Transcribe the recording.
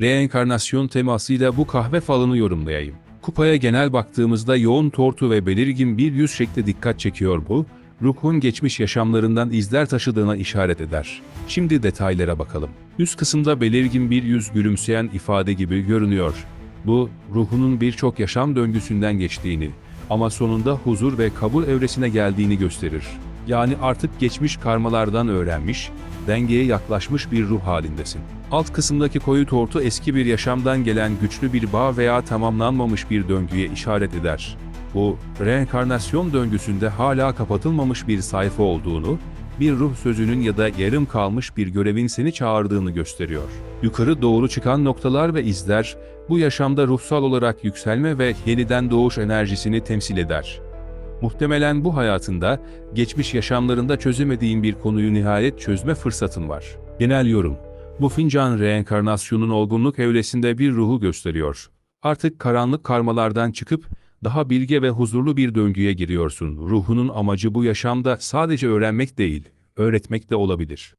Reenkarnasyon temasıyla bu kahve falını yorumlayayım. Kupaya genel baktığımızda yoğun tortu ve belirgin bir yüz şekli dikkat çekiyor bu, ruhun geçmiş yaşamlarından izler taşıdığına işaret eder. Şimdi detaylara bakalım. Üst kısımda belirgin bir yüz gülümseyen ifade gibi görünüyor. Bu, ruhunun birçok yaşam döngüsünden geçtiğini ama sonunda huzur ve kabul evresine geldiğini gösterir. Yani artık geçmiş karmalardan öğrenmiş, dengeye yaklaşmış bir ruh halindesin. Alt kısımdaki koyu tortu eski bir yaşamdan gelen güçlü bir bağ veya tamamlanmamış bir döngüye işaret eder. Bu, reenkarnasyon döngüsünde hala kapatılmamış bir sayfa olduğunu, bir ruh sözünün ya da yarım kalmış bir görevin seni çağırdığını gösteriyor. Yukarı doğru çıkan noktalar ve izler, bu yaşamda ruhsal olarak yükselme ve yeniden doğuş enerjisini temsil eder. Muhtemelen bu hayatında, geçmiş yaşamlarında çözemediğin bir konuyu nihayet çözme fırsatın var. Genel yorum. Bu fincan reenkarnasyonun olgunluk evresinde bir ruhu gösteriyor. Artık karanlık karmalardan çıkıp, daha bilge ve huzurlu bir döngüye giriyorsun. Ruhunun amacı bu yaşamda sadece öğrenmek değil, öğretmek de olabilir.